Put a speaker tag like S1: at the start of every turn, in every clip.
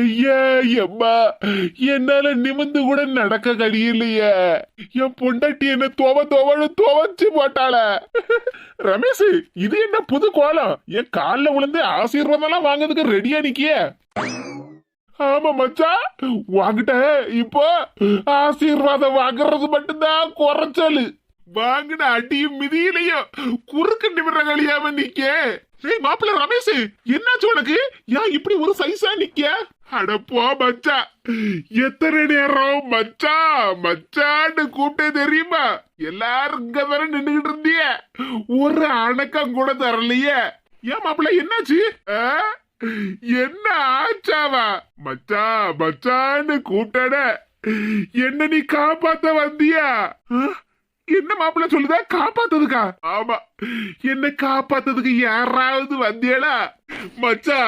S1: ஐயா எம்மா என்னால நிமிந்து கூட நடக்க கடியிலையே என் பொண்டாட்டி என்ன துவ துவனு துவச்சு போட்டாள. ரமேஷ் இது என்ன புது கோலம்? என் கால்ல விழுந்து ஆசீர்வாதம் வாங்குறதுக்கு ரெடியா நிக்கிய. ஆமா மச்சான் வாங்கிட்ட. இப்போ ஆசீர்வாதம் வாங்குறது மட்டும்தான் குறைச்சலு. வாங்கின அடியும் மிதியிலையும் குறுக்கு நிமிர கழியாம நிக்கே ஏய் மாப்பிள்ள ரமேஷ் என்னாச்சு உனக்கு? ஏன் இப்படி ஒரு சைஸா நிக்க அட போ மச்சா. எத்தனை நேரம்? மச்சா மச்சான்னு கூப்பிட்டே தெரியுமா? எல்லாரும் இங்க தானே நின்றுகிட்டு இருந்திய. ஒரு அணக்கம் கூட தரலையே. ஏன் மாப்பிள்ள என்னாச்சு? ஆ? என்ன ஆச்சாவா? மச்சா மச்சான்னு கூப்பிட்டட என்ன நீ காப்பாத்த வந்தியா? என்ன மாப்பிள்ள சொல்லுதா? காப்பாத்ததுக்கா ஆமா. என்ன காப்பாத்ததுக்கு யாராவது வந்தியலா மச்சா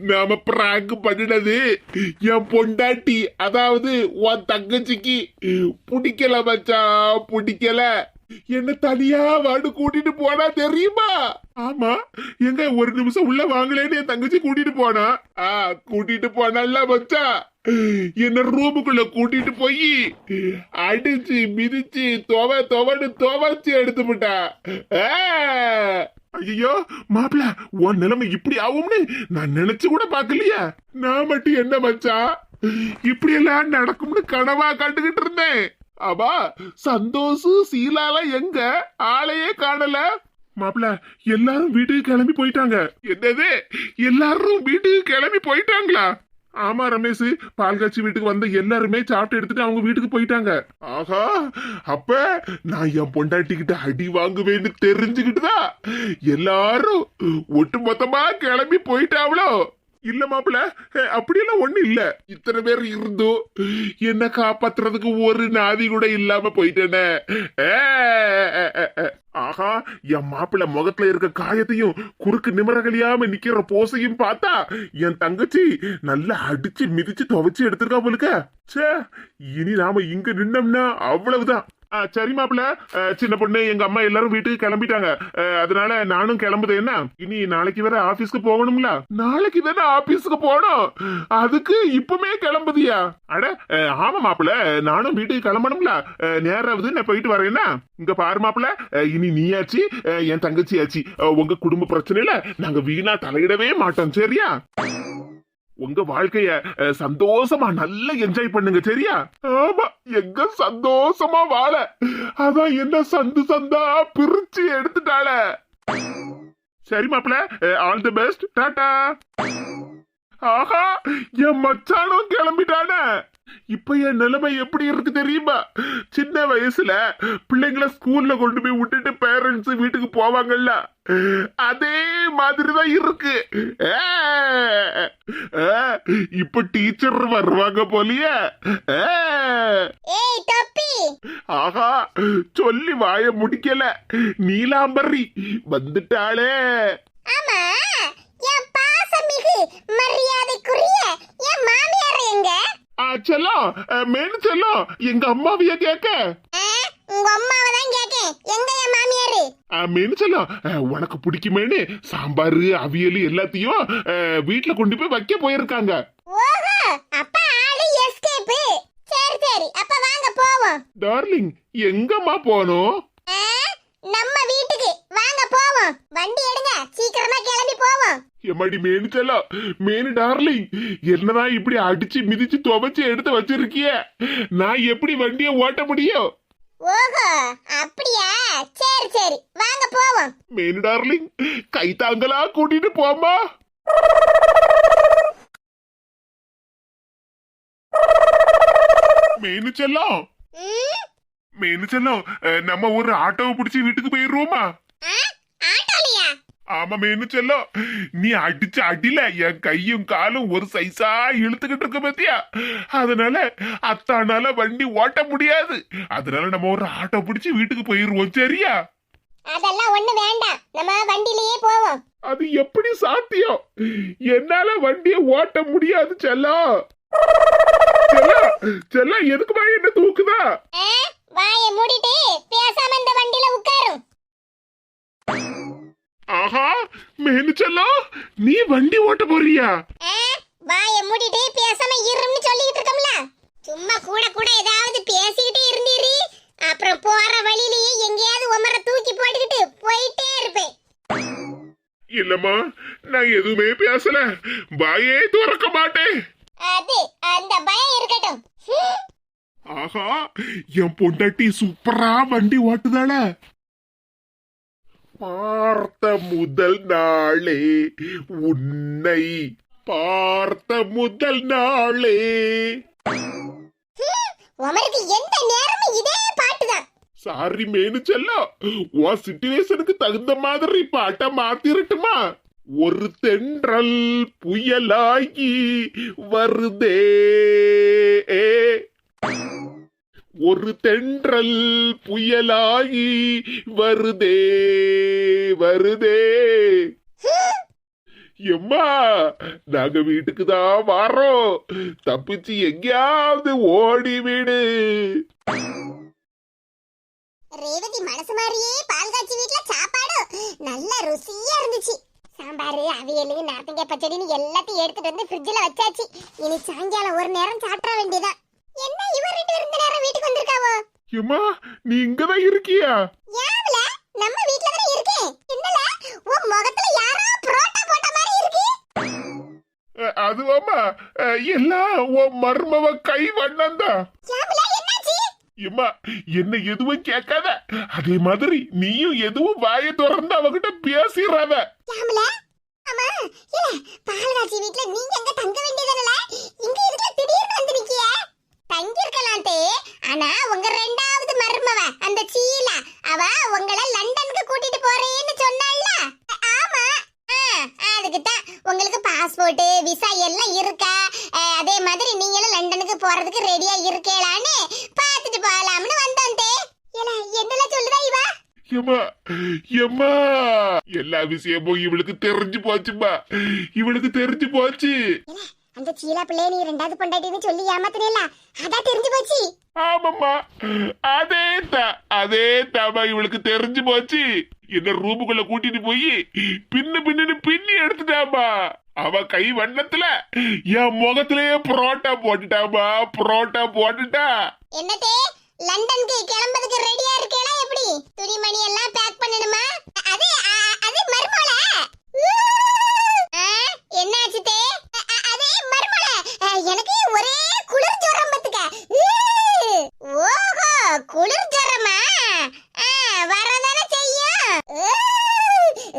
S1: நாம பிராங்க் பண்ணினது என் பொண்டாட்டி அதாவது உன் தங்கச்சிக்கு. பிடிக்கல மச்சா பிடிக்கல. என்ன தனியா வாடு கூட்டிட்டு போனா தெரியுமா? ஆமா எங்க ஒரு நிமிஷம் உள்ள வாங்கலேன்னு என் தங்கச்சி கூட்டிட்டு போனா. ஆ கூட்டிட்டு போனல்ல மச்சா. என்ன ரூமுக்குள்ள கூட்டிட்டு போய் அடிச்சு மிதிச்சு துவ துவன்னு துவச்சு எடுத்து விட்டா. ஐயோ மாப்பிள உன் நிலைமை இப்படி ஆகும்னு நான் நினைச்சு கூட பாக்கலையா நான் மட்டும் என்ன மச்சா? இப்படி எல்லாம் நடக்கும்னு கனவா கண்டுகிட்டு இருந்தேன். ஆமா சந்தோஷ் சீலால எங்க? ஆளையே காணல. மாப்பிள எல்லாரும் வீட்டுக்கு கிளம்பி போயிட்டாங்க. என்னது? எல்லாரும் வீட்டுக்கு கிளம்பி போயிட்டாங்களா? ஆமா ரமேஷ். பால்காட்சி வீட்டுக்கு வந்த எல்லாருமே சாப்பிட்டு எடுத்துட்டு அவங்க வீட்டுக்கு போயிட்டாங்க. ஆஹா அப்ப நான் என் பொண்டாட்டி கிட்ட அடி வாங்குவேன்னு தெரிஞ்சுக்கிட்டுதான் எல்லாரும் ஒட்டு மொத்தமா கிளம்பி போயிட்டாவளோ? இல்ல மாப்பிள அப்படியெல்லாம் ஒண்ணு இல்ல. இத்தனை பேர் இருந்தும் என்ன காப்பாத்துறதுக்கு ஒரு நாதி கூட இல்லாம போயிட்டேனே. ஏ, ஆஹா என் மாப்பிள்ள முகத்துல இருக்க காயத்தையும் குறுக்கு நிமரகலியாம நிக்கிற போசையும் பார்த்தா என் தங்கச்சி நல்லா அடிச்சு மிதிச்சு துவைச்சு எடுத்திருக்கா போலுக்க. ச்சே இனி நாம இங்க நின்னோம்னா அவ்வளவுதான். சரி மாப்பிள்ள. அஹ், சின்ன பொண்ணு எங்க அம்மா எல்லாரும் வீட்டுக்கு கிளம்பிட்டாங்க. அஹ், அதனால நானும் கிளம்புது என்ன? இனி நாளைக்கு வேற ஆபீஸ்க்கு போகணும்ல? நாளைக்கு தானே ஆபீஸ்க்கு போகணும். அதுக்கு இப்பமே கிளம்புதியா? அட ஆமா மாப்பிள்ள. நானும் வீட்டுக்கு கிளம்பணும்ல. நேராவது நான் போயிட்டு வரேன்னா இங்க பாரு மாப்பிள்ள. அஹ், இனி நீயாச்சு என் தங்கச்சியாச்சு. உங்க குடும்ப பிரச்சனையில நாங்க வீணா தலையிடவே மாட்டோம் சரியா? உங்க வாழ்க்கைய சந்தோஷமா நல்லா என்ஜாய் பண்ணுங்க சரியா? ஆமா எங்க சந்தோஷமா வாழ. அதான் என்ன சந்து சந்தா பிரிச்சு எடுத்துட்டாள. சரி மாப்பிள ஆல் தி பெஸ்ட் டாடா. ஆஹா என் மச்சானும் கிளம்பிட்டானே. இப்ப என் நிலைமை எப்படி இருக்கு தெரியுமா? சின்ன வயசுல பிள்ளைங்கள ஸ்கூல்ல கொண்டு போய் விட்டுட்டு பேரண்ட்ஸ் வீட்டுக்கு போவாங்கல்ல? அதே மாதிரிதான் இருக்கு. இப்ப டீச்சர் வருவாங்க போலியே. ஆஹா சொல்லி வாய முடிக்கல. நீலாம்பரி வந்துட்டாளே.
S2: ஆமா என் பாசமிகு மரியாதைக்குரிய என் மாமியார் எங்க?
S1: செல்லம் மேனு செல்லம் எங்க அம்மாவைய கேட்க
S2: உங்க அம்மாவை தான் கேக்கேன் எங்க என் மாமியாரு?
S1: ஆ, மேனு செல்லம் உனக்கு பிடிக்குமேனு சாம்பார் அவியல் எல்லாத்தையும் வீட்ல கொண்டு போய் வைக்க போயிருக்காங்க.
S2: ஓஹோ அப்ப ஆளு எஸ்கேப் சரி சரி அப்ப வாங்க போவோம்.
S1: டார்லிங் எங்கம்மா போனோம்?
S2: நம்ம வாங்க போவோம் வண்டி எடுங்க. சீக்கிரமா கிளம்பி போவோம்.
S1: எம்மாடி மேனு செல்லம் மேனு டார்லிங் என்னதான் இப்படி அடிச்சு மிதிச்சு துவைச்சு எடுத்து வச்சிருக்கிய? நான் எப்படி வண்டியை ஓட்ட முடியும்?
S2: ஓஹோ அப்படியா? சரி சரி வாங்க போவோம்.
S1: மேனு டார்லிங் கை தாங்களா கூட்டிட்டு போமா மேனு செல்லம் மேனு செல்லம் நம்ம ஒரு ஆட்டோவை பிடிச்சி வீட்டுக்கு போயிடுவோமா ஆமா மேனு செல்லம் நீ அடிச்ச அடியில என் கையும் காலும் ஒரு சைஸா இழுத்துக்கிட்டு இருக்க பத்தியா? அதனால அத்தானால வண்டி ஓட்ட முடியாது. அதனால நம்ம ஒரு ஆட்டோ பிடிச்சி வீட்டுக்கு போயிருவோம் சரியா?
S2: அதெல்லாம் ஒண்ணு வேண்டாம். நம்ம வண்டியிலேயே போவோம்.
S1: அது எப்படி சாத்தியம்? என்னால வண்டியை ஓட்ட முடியாது செல்லம் செல்லம் செல்லம் எதுக்குமா என்ன தூக்குதா?
S2: வாயை மூடிட்டு பேசாம இந்த வண்டியில உட்காரும்.
S1: ஆஹா மேனுச்செல்லாம் நீ வண்டி ஓட்ட போறியா?
S2: வாய மூடிட்டு பேசாம இருன்னு சொல்லிட்டு இருக்கோம்ல. சும்மா கூட கூட ஏதாவது பேசிக்கிட்டே இருந்தீரி. அப்புறம் போற வழியிலேயே எங்கேயாவது உமர தூக்கி போட்டுக்கிட்டு போயிட்டே இருப்பேன்.
S1: இல்லம்மா நான் எதுவுமே பேசல. வாயே திறக்க மாட்டேன்.
S2: அது அந்த பயம் இருக்கட்டும்.
S1: ஆஹா என் பொண்டாட்டி சூப்பரா வண்டி ஓட்டுதாள. பார்த்த முதல் நாளே உன்னை பார்த்த முதல் நாளே.
S2: உமருக்கு எந்த நேரமும் இதே பாட்டுதான்.
S1: சாரி மேனு செல்லம் உன் சிச்சுவேஷனுக்கு தகுந்த மாதிரி பாட்டை மாத்திரட்டுமா? ஒரு தென்றல் புயலாகி வருதே. ஒரு தென்றல் புயலாகி வருதே வருதே. எம்மா நாங்க வீட்டுக்கு தான் வாரோம். தப்பிச்சு எங்கேயாவது ஓடி வீடு.
S2: ரேவதி மனசு மாதிரியே பால் காய்ச்சி வீட்டுல சாப்பாடு. நல்ல ருசியா இருந்துச்சு. சாம்பார் அவியல் நார்த்தங்காய் பச்சடின்னு எல்லாத்தையும் எடுத்துட்டு வந்து ஃப்ரிட்ஜில் வச்சாச்சு. இனி சாயங்காலம் ஒரு நேரம் சாப்பிட வேண்டியதான் என்ன இவர் ரெண்டு பேரும் இந்த நேரம் வீட்டுக்கு வந்திருக்காவோ?
S1: எம்மா நீ இங்கதான் இருக்கியா?
S2: யாவல நம்ம வீட்ல தானே இருக்கேன் என்னல உன் முகத்துல யாரோ புரோட்டா போட்ட மாதிரி இருக்கு.
S1: அஹ், எல்லாம் உன் மருமவ கை வண்ணம்தான்
S2: யாவல என்னாச்சு?
S1: எம்மா என்ன எதுவும் கேட்காத. அதே மாதிரி நீயும் எதுவும் வாயை திறந்து அவகிட்ட பேசிடுறாத
S2: யாமல அம்மா இல்ல பால்காட்சி வீட்ல நீங்க அங்க தங்க வேண்டியதானல இங்க இதுல திடீர்னு வந்து நிக்கிய? தங்கி இருக்கலாம் தே ஆனா உங்க ரெண்டாவது மருமவ அந்த சீலா அவ உங்களை லண்டனுக்கு கூட்டிட்டு போறேன்னு சொன்னால ஆமா. அதுக்கு தான் உங்களுக்கு பாஸ்போர்ட் விசா எல்லாம் இருக்கா? அதே மாதிரி நீங்களும் லண்டனுக்கு போறதுக்கு ரெடியா இருக்கேளான்னு பார்த்துட்டு போகலாம்னு வந்தோம் தே என்னல சொல்லுதா இவ?
S1: எம்மா எம்மா எல்லா விஷயமும் இவளுக்கு தெரிஞ்சு போச்சுமா இவளுக்கு தெரிஞ்சு போச்சு.
S2: அந்த சீலா பிள்ளைய நீ ரெண்டாவது பொண்டாட்டின்னு சொல்லி ஏமாத்தினேல அதான் தெரிஞ்சு போச்சு.
S1: ஆமாம்மா. அதே தான் அதே தாமா இவளுக்கு தெரிஞ்சு போச்சு. என்ன ரூமுக்குள்ள கூட்டிட்டு போய் பின்னு பின்னு பின்னி எடுத்துட்டாமா அவ கை வண்ணத்துல என் முகத்திலேயே புரோட்டா போட்டுட்டாமா புரோட்டா போட்டுட்டா.
S2: என்னத்தே? லண்டனுக்கு கிளம்புறதுக்கு ரெடியா இருக்கேளா எப்படி? துணிமணி எல்லாம் பேக் பண்ணணுமா? அது அது மர்மோல என்னாச்சு தே அ- அ- அது மர்மோல எனக்கு ஒரே குளிர் ஜுரம் பத்துக்க ஓஹோ குளிர் ஜுரமா வரதானே செய்யும் ஊ,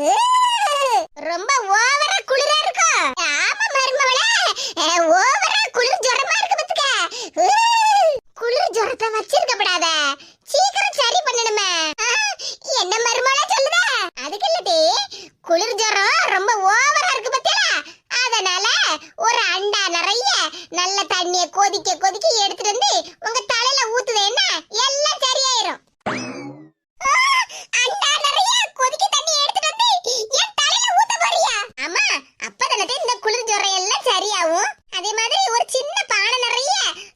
S2: ஊ. ரொம்ப ஓவரா குளிரா இருக்கும் ஆமா மர்மோல ஓவரா குளிர் ஜுரமா இருக்கு பத்துக்க ஊ. குளிர் ஜுரத்தை வச்சிருக்கப்படாத சீக்கிரம் சரி பண்ணணுமே ஆ, என்ன மருமலா சொல்லுத அதுக்கு இல்லடி குளிர் ஜுரம் ரொம்ப ஓவரா இருக்கு பத்தியா அதனால ஒரு அண்டா நிறைய நல்ல தண்ணிய கொதிக்க கொதிக்க எடுத்துட்டு வந்து உங்க தலையில ஊத்துதேன்னா எல்லாம் சரியாயிரும் ஆ, அண்டா நிறைய கொதிக்க தண்ணி எடுத்துட்டு வந்து என் தலையில ஊத்த போறியா ஆமா அப்பதானே இந்த குளிர் ஜுரம் எல்லாம் சரியாகும் அதே மாதிரி ஒரு சின்ன பானை நிறைய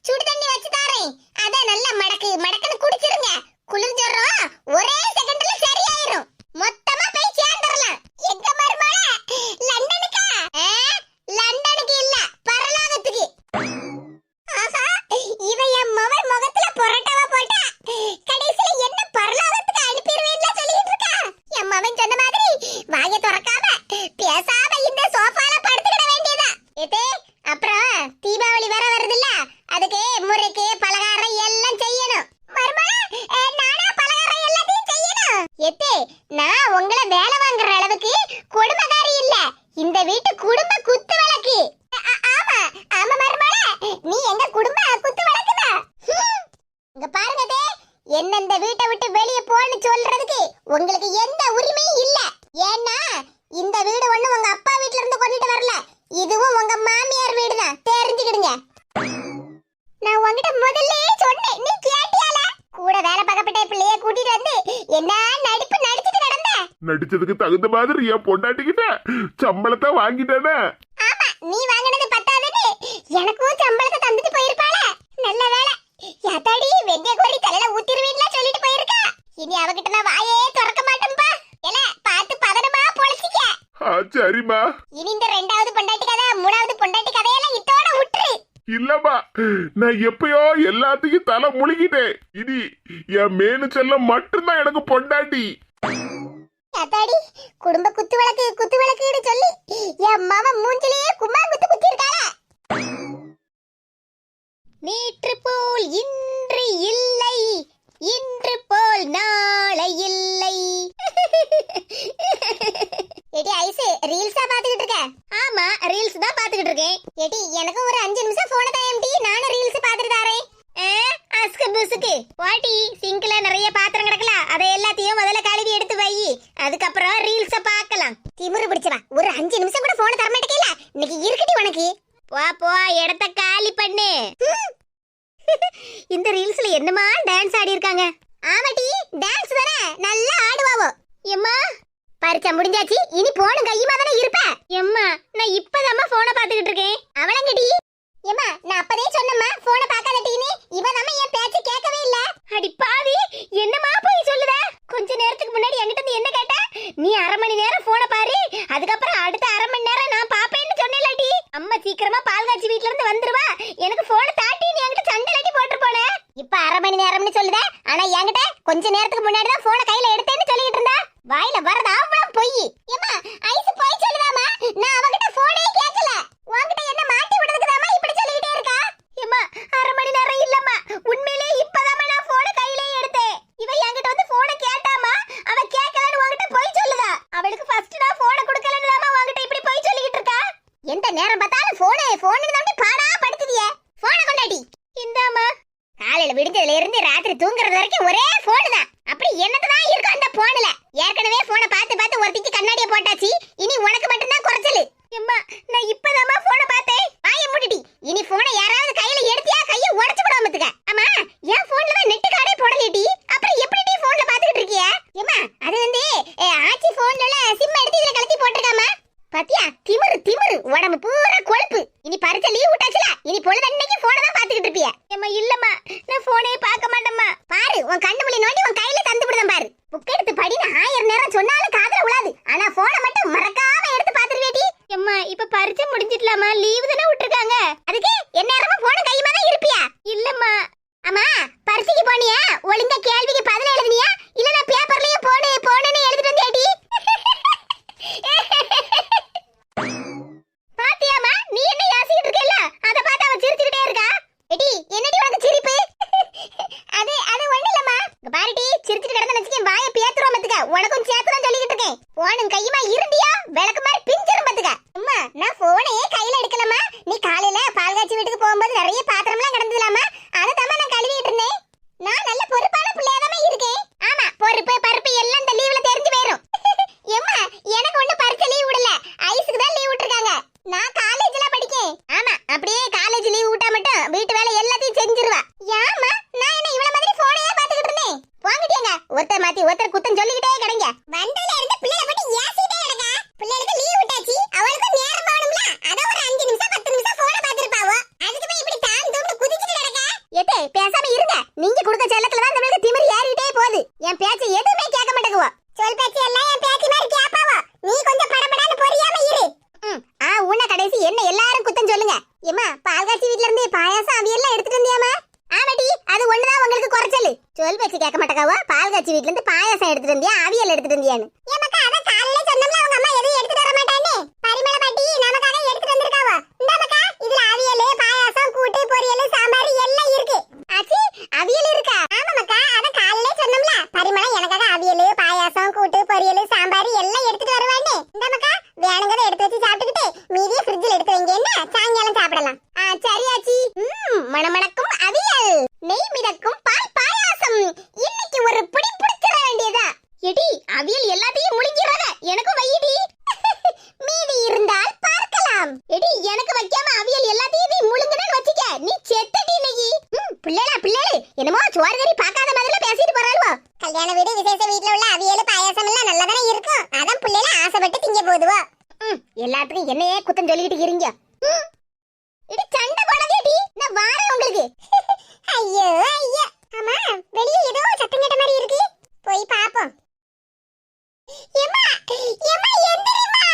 S2: சுடு தண்ணி வச்சு தாரேன் அத நல்லா மடக்கு மடக்குன்னு குடிச்சிருங்க குளிர் ஜுரம் ஒரே செகண்ட்ல சரியாயிரும் மொத்தமா போய் சேர்ந்துடலாம் எங்க மருமகள லண்டனுக்கா ஆ, லண்டனுக்கு இல்ல பரலோகத்துக்கு ஆஹா இவ என் மவன் முகத்துல புரட்டாவா போட்டா கடைசில என்ன பரலோகத்துக்கு அனுப்பிடுவேன்னு சொல்லிட்டு இருக்கா என் மவன் சொன்ன மாதிரி வாயை திறக்காம பேசாம இந்த சோஃபால படுத்துக்கிட வேண்டியதா ஏதே அப்புறம் தீபாவளி வேற வருதுல்ல அதுக்கு முறுக்கு பலகாரம் எல்லாம் செய்யணும் மருமகளே, அஹ், நானா பலகாரம் எல்லாத்தையும் செய்யணும் எத்தே நான் உங்களை வேலை வாங்குற அளவுக்கு குடும்பக்காரி இல்ல இந்த வீட்டு குடும்ப குத்து விளக்கு அ- அ- ஆமா ஆமா மருமகளே நீ எங்க குடும்ப குத்து விளக்குதா ஹம். இங்க பாருங்க தே என்ன இந்த வீட்டை விட்டு வெளியே போன்னு சொல்றதுக்கு உங்களுக்கு எந்த உரிமையும் இல்ல. ஏன்னா இந்த வீடு ஒண்ணு உங்க அப்பா வீட்ல இருந்து கொண்டுட்டு வரல. இதுவும் உங்க மாமியார் வீடு தான் தெரிஞ்சுக்கிடுங்க. நான் உன்கிட்ட முதல்லயே சொன்னேன். நீ கேட்டியால? கூட வேலை பார்க்கப்பட்ட பிள்ளைய கூட்டிட்டு வந்து என்ன நடிப்பு நடிச்சிட்டு கிடந்த
S1: நடிச்சதுக்கு தகுந்த மாதிரி என் பொண்டாட்டிக்கிட்ட சம்பளத்தை வாங்கிட்டேனே.
S2: ஆமா நீ வாங்கினது பத்தாதுன்னு எனக்கும் சம்பளத்தை தந்துட்டு போயிருப்பாள. நல்ல வேலை யாத்தாடி வெந்தய கோரி தலையில ஊத்திருவீங்களா சொல்லிட்டு போயிருக்கா? இனி அவகிட்ட நான் வாயே
S1: சரிம்மா.
S2: இனி இந்த ரெண்டாவது பொண்டாட்டி கதை மூணாவது பொண்டாட்டி கதையெல்லாம் இத்தோட விட்டுரு
S1: இல்லம்மா நான் எப்பயோ எல்லாத்துக்கும் தலை முழுகிட்டேன். இனி என் மேனு செல்லம் மட்டும்தான் எனக்கு பொண்டாட்டி.
S2: அத்தாடி குடும்ப குத்து விளக்கு குத்து விளக்குன்னு சொல்லி என் மாமா மூஞ்சிலேயே கும்மா குத்து குத்தி இருக்காள நேற்று போல் இன்று இல்லை இந்த ரீல்ஸ்ல என்னமா டான்ஸ் ஆடி இருக்காங்க ஆமாடி டான்ஸ் தானே? நல்லா ஆடுவாவோ. எம்மா பரிச்சை முடிஞ்சாச்சு இனி போன கையுமா தானே இருப்ப? எம்மா நான் இப்பதாம்மா போனை பாத்துக்கிட்டு இருக்கேன். அவளங்கடி. எம்மா நான் அப்பதே சொன்னம்மா போனை பார்க்காத டீனி இவ நம்ம என் பேச்சு கேட்கவே இல்ல. அடி பாவி என்னமா போய் சொல்லுத? கொஞ்ச நேரத்துக்கு முன்னாடி என்கிட்ட இருந்து என்ன கேட்ட? நீ அரை மணி நேரம் போனை பாரு அதுக்கப்புறம் அடுத்த அரை மணி நேரம் நான் பாப்பேன்னு சொன்னேன் அம்மா சீக்கிரமா பால் காய்ச்சி வீட்ல இருந்து வந்துருவா. எனக்கு மணி நேரம்னு சொல்லுத. ஆனா என்கிட்ட கொஞ்ச நேரத்துக்கு முன்னாடி தான் போனை கையில எடுத்தேன்னு சொல்லிட்டு இருந்தா. வாயில வரது அவ்வளவு பொய். ஏமா ஐஸ் போய் சொல்லுதாமா நான் அவகிட்ட போனே கேட்கல. உன்கிட்ட என்ன மாட்டி விடுறதுக்கு இப்படி சொல்லிட்டே இருக்கா? ஏமா அரை மணி நேரம் இல்லம்மா. உண்மையிலே இப்பதாமா நான் போன கையில எடுத்தேன். இவ என்கிட்ட வந்து போன கேட்டாமா அவ கேட்கலன்னு உன்கிட்ட போய் சொல்லுதா? அவளுக்கு ஃபர்ஸ்ட் நான் போன கொடுக்கலன்னு தாமா உன்கிட்ட இப்படி போய் சொல்லிட்டு இருக்கா? எந்த நேரம் பார்த்தாலும் போனே போன் தான் திமிரு உடம்பு பூரா ஒண்ணுமே கேட்க மாட்டேங்குவா. சொல் பேச்சு எல்லாம் என் பேத்தி மாதிரி கேப்பாவ நீ கொஞ்சம் படபடன்னு பொரியாம இரு. ஆ உன்ன கடைசி என்ன எல்லாரும் குத்தம் சொல்லுங்க. ஏமா பால்காட்சி வீட்ல இருந்து பாயாசம் அவியெல்லாம் எடுத்துட்டு வந்தியாமா ஆமாடி அது ஒண்ணுதான் உங்களுக்கு குறைச்சல் சொல் பேச்சு கேட்க மாட்டேங்காவா? பால்காட்சி வீட்ல இருந்து பாயாசம் எடுத்துட்டு வந்தியா அவியல் எடுத்துட்டு வந்தியான்னு? ஏமாக்கா அத காலையில சொன்னோம்ல அவங்க அம்மா எதுவும் எடுத்துட்டு வர மாட்டானே பரிமள பாட்டி நமக்காக எடுத்துட்டு வந்திருக்காவா? இந்தாமக்கா இதுல அவியல் பாயாசம் கூட்டு பொரியல் சாம்பார் எல்லாம் இருக்கு. ஆச்சி அவியல் இருக்கா? ஆமாமக்கா அத என்னமோ சுவாரி தறி பார்க்காத மாதிரில பேசிட்டு போறாளுவோ. கல்யாண வீடு விசேஷ வீட்டுல உள்ள அவியல பாயாசம் எல்லாம் நல்லா தானே இருக்கும். அதான் பிள்ளைல ஆசைப்பட்டு திங்க போதுவோ. எல்லாத்துக்கும் என்னையே குத்தம் சொல்லிட்டு இருங்க இது சண்டை போடாதே டி நான் வாரேன் உங்களுக்கு. ஐயோ ஐயோ. ஆமா வெளிய ஏதோ சத்தம் கேட்ட மாதிரி இருக்கு. போய் பாப்போம். ஏமா ஏமா எந்திரமா